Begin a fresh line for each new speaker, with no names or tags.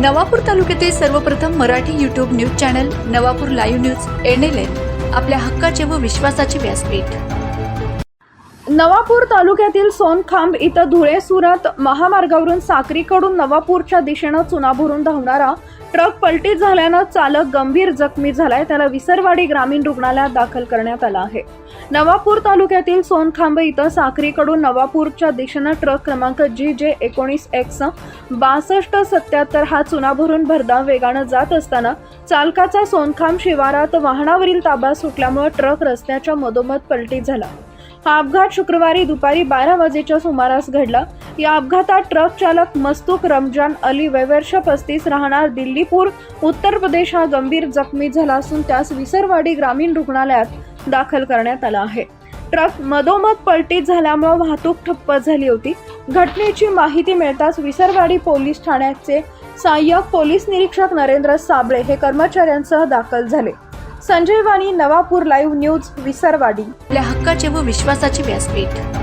नवापूर तालुक्यातील सर्वप्रथम Marathi YouTube news channel Navapur live news NLN आपल्या हक्काचे व विश्वासाचे व्यासपीठ.
नवापूर तालुक्यातील सोनखांब इथं धुळे सुरत महामार्गावरून साक्रीकडून नवापूरच्या दिशेनं चुना भरून धावणारा ट्रक पलटीत झाल्यानं चालक गंभीर जखमी झालाय. त्याला विसरवाडी ग्रामीण रुग्णालयात दाखल करण्यात आला आहे. नवापूर तालुक्यातील सोनखांब इथं साक्रीकडून नवापूरच्या दिशेनं ट्रक क्रमांक जी जे एकोणीस एक्स बासष्ट सत्याहत्तर हा चुना भरून भरधाव वेगानं जात असताना चालकाचा सोनखांब शिवारात वाहनावरील ताबा सुटल्यामुळे ट्रक रस्त्याच्या मधोमध पलटी झाला. हा अपघात शुक्रवारी दुपारी बारा वाजेच्या सुमारास घडला. या अपघातात ट्रक चालक मस्तूक रमजान अली वैवर्ष पस्तीस राहणार दिल्लीपूर उत्तर प्रदेश हा गंभीर जखमी झाला असून त्यास विसरवाडी ग्रामीण रुग्णालयात दाखल करण्यात आला आहे. ट्रक मधोमध पलटी झाल्यामुळे वाहतूक ठप्प झाली होती. घटनेची माहिती मिळताच विसरवाडी पोलीस ठाण्याचे सहाय्यक पोलीस निरीक्षक नरेंद्र साबळे हे कर्मचाऱ्यांसह दाखल झाले. Sanjay Vani Navapur live news Visarwadi.
आपल्या हक्काचे व विश्वासाचे व्यासपीठ.